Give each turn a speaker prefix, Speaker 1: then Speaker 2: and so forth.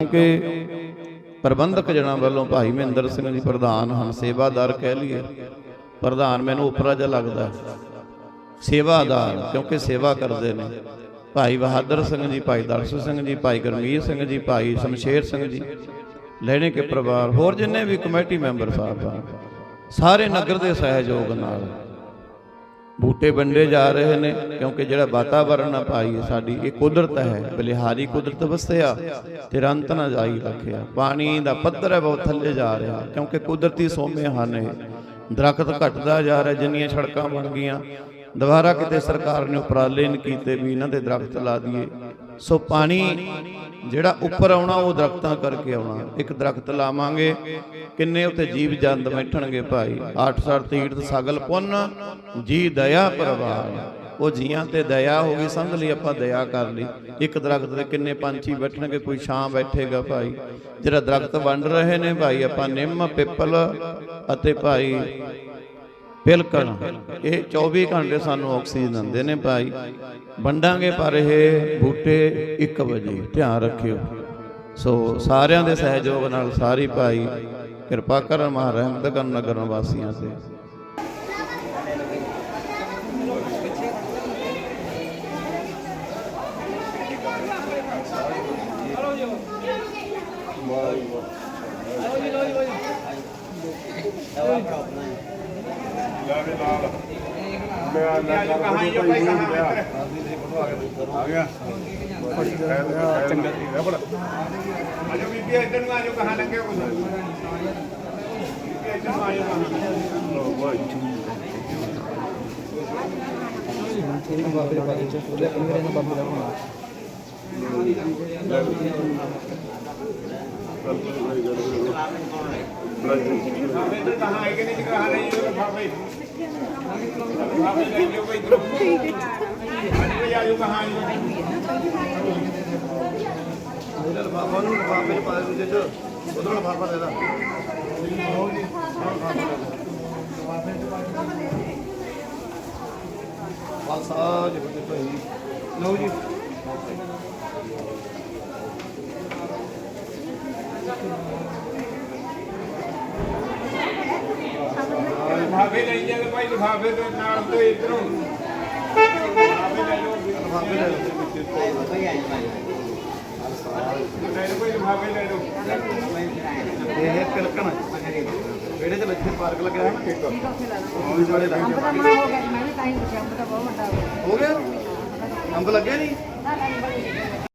Speaker 1: ਕਿ ਪ੍ਰਬੰਧਕ ਜਣਾ ਵੱਲੋਂ ਭਾਈ ਮਹਿੰਦਰ ਸਿੰਘ ਜੀ ਪ੍ਰਧਾਨ ਹਨ, ਸੇਵਾਦਾਰ ਕਹਿ ਲਈਏ। ਪ੍ਰਧਾਨ ਮੈਨੂੰ ਉਪਰਾ ਜਿਹਾ ਲੱਗਦਾ ਸੇਵਾਦਾਰ, ਕਿਉਂਕਿ ਸੇਵਾ ਕਰਦੇ ਨੇ। ਭਾਈ ਬਹਾਦਰ ਸਿੰਘ ਜੀ, ਭਾਈ ਦਰਸ਼ਨ ਸਿੰਘ ਜੀ, ਭਾਈ ਗਰਮੀਤ ਸਿੰਘ ਜੀ, ਭਾਈ ਸ਼ਮਸ਼ੇਰ ਸਿੰਘ ਜੀ, ਲੈਣੇ ਕੇ ਪਰਿਵਾਰ, ਹੋਰ ਜਿੰਨੇ ਵੀ ਕਮੇਟੀ ਮੈਂਬਰ ਸਾਹਿਬ ਹਨ ਸਾਰੇ ਨਗਰ ਦੇ ਸਹਿਯੋਗ ਨਾਲ ਬੂਟੇ ਵੰਡੇ ਜਾ ਰਹੇ ਨੇ, ਕਿਉਂਕਿ ਜਿਹੜਾ ਵਾਤਾਵਰਣ ਆ ਭਾਈ, ਸਾਡੀ ਇਹ ਕੁਦਰਤ ਹੈ, ਬਲਿਹਾਰੀ ਕੁਦਰਤ ਵਸਿਆ, ਤੇ ਰੰਤ ਨਾ ਜਾਈ ਰੱਖਿਆ। ਪਾਣੀ ਦਾ ਪੱਧਰ ਹੈ, ਬਹੁਤ ਥੱਲੇ ਜਾ ਰਿਹਾ, ਕਿਉਂਕਿ ਕੁਦਰਤੀ ਸੋਮੇ ਹਨ ਇਹ। ਦਰਖਤ ਘਟਦਾ ਜਾ ਰਿਹਾ, ਜਿੰਨੀਆਂ ਸੜਕਾਂ ਬਣ ਗਈਆਂ। ਦੁਬਾਰਾ ਕਿਤੇ ਸਰਕਾਰ ਨੇ ਉਪਰਾਲੇ ਨਹੀਂ ਕੀਤੇ, ਵੀ ਇਹਨਾਂ ਦੇ ਦਰਖਤ ਲਾ ਦਈਏ। ਸੋ ਪਾਣੀ ਜਿਹੜਾ ਉੱਪਰ ਆਉਣਾ, ਉਹ ਦਰਖਤਾਂ ਕਰਕੇ ਆਉਣਾ। ਇੱਕ ਦਰਖਤ ਲਾਵਾਂਗੇ, ਕਿੰਨੇ ਉੱਤੇ ਜੀਵ ਜੰਦ ਬੈਠਣਗੇ ਭਾਈ? ਆਠ ਸਰ ਤੀਰਥ ਸਗਲ ਪੁੰਨ, ਜੀ ਦਇਆ ਪ੍ਰਵਾਨ ਉਹ ਜੀਆਂ ਤੇ ਦਇਆ ਹੋ ਗਈ ਸਮਝ ਲਈ ਆਪਾਂ ਦਇਆ ਕਰ ਲਈ। ਇੱਕ ਦਰਖਤ ਤੇ ਕਿੰਨੇ ਪੰਛੀ ਬੈਠਣਗੇ, ਕੋਈ ਛਾਂ ਬੈਠੇਗਾ ਭਾਈ? ਜਿਹੜਾ ਦਰਖਤ ਵੰਡ ਰਹੇ ਨੇ ਭਾਈ, ਆਪਾਂ ਨਿੰਮ, ਪਿੱਪਲ ਅਤੇ ਭਾਈ ਬਿਲਕੁਲ। ਇਹ 24 ਘੰਟੇ ਸਾਨੂੰ ਆਕਸੀਜਨ ਦਿੰਦੇ ਨੇ ਭਾਈ। ਵੰਡਾਂਗੇ ਪਰ ਇਹ ਬੂਟੇ 1 ਵਜੇ ਧਿਆਨ ਰੱਖਿਓ। ਸੋ ਸਾਰਿਆਂ ਦੇ ਸਹਿਯੋਗ ਨਾਲ ਸਾਰੀ ਭਾਈ ਕਿਰਪਾ ਕਰਨ ਮਹਾ ਰਹਿਮਤ ਕਰਨ ਨਗਰ ਵਾਸੀਆਂ ਤੇ।
Speaker 2: ਆਜੋ ਬੀਬੀ ਇੱਧਰ ਨੂੰ ਆਜੋ ਕਹਾਂ ਲੰਗੇ ਕੁਝ ਇੱਧਰ ਨੂੰ ਆਜੋ ਕਹਾਂ ਲਿਫਾਫੇ ਇੱਧਰ ਕਹਾਂ ਆਏ ਕਿ ਨਹੀਂ ਕਹਾਂ ਨਹੀਂ ਇਹ ਲਿਫਾਫੇ ਲਿਫਾਫੇ ਲੈ ਲਿਓ ਕੋਈ ਇਧਰੋਂ ਆਜੋ ਆਜੋ ਕਹਾਂ ਆਜੋ
Speaker 1: ਖਾਲਸਾ ਜੀ ਫਤਿਹ ਭਾਈ ਲਓ ਜੀ
Speaker 2: ਲਿਫਾਫੇ ਲਈ ਜਾਂਦੇ ਭਾਈ ਲਿਫਾਫੇ ਦੇ ਨਾਲ ਤੇ ਇਧਰੋਂ। ਲਿਫਾਫੇ ਲੈ ਲਓ। ਲਿਫਾਫੇ ਲੈ ਲਓ ਲੈ ਲਓ ਕੋਈ ਲਿਫਾਫੇ ਲੈ ਲਓ।
Speaker 1: ਇਹ ਕਿਲਕਣ ਵਿਹੜੇ ਦੇ ਵਿੱਚ ਪਾਰਕ ਲੱਗਿਆ ਹੈ ਨਾ। ਇੱਕ ਉਹ ਲੱਗ
Speaker 3: ਗਿਆ ਮੈਂ ਵੀ ਤਾਂ ਹੀ ਪੁੱਛਿਆ ਅੰਬ ਦਾ ਬਹੁਤ ਵੱਡਾ ਹੋ ਗਿਆ।
Speaker 1: ਹੋ ਗਿਆ? ਅੰਬ ਲੱਗਿਆ ਨਹੀਂ?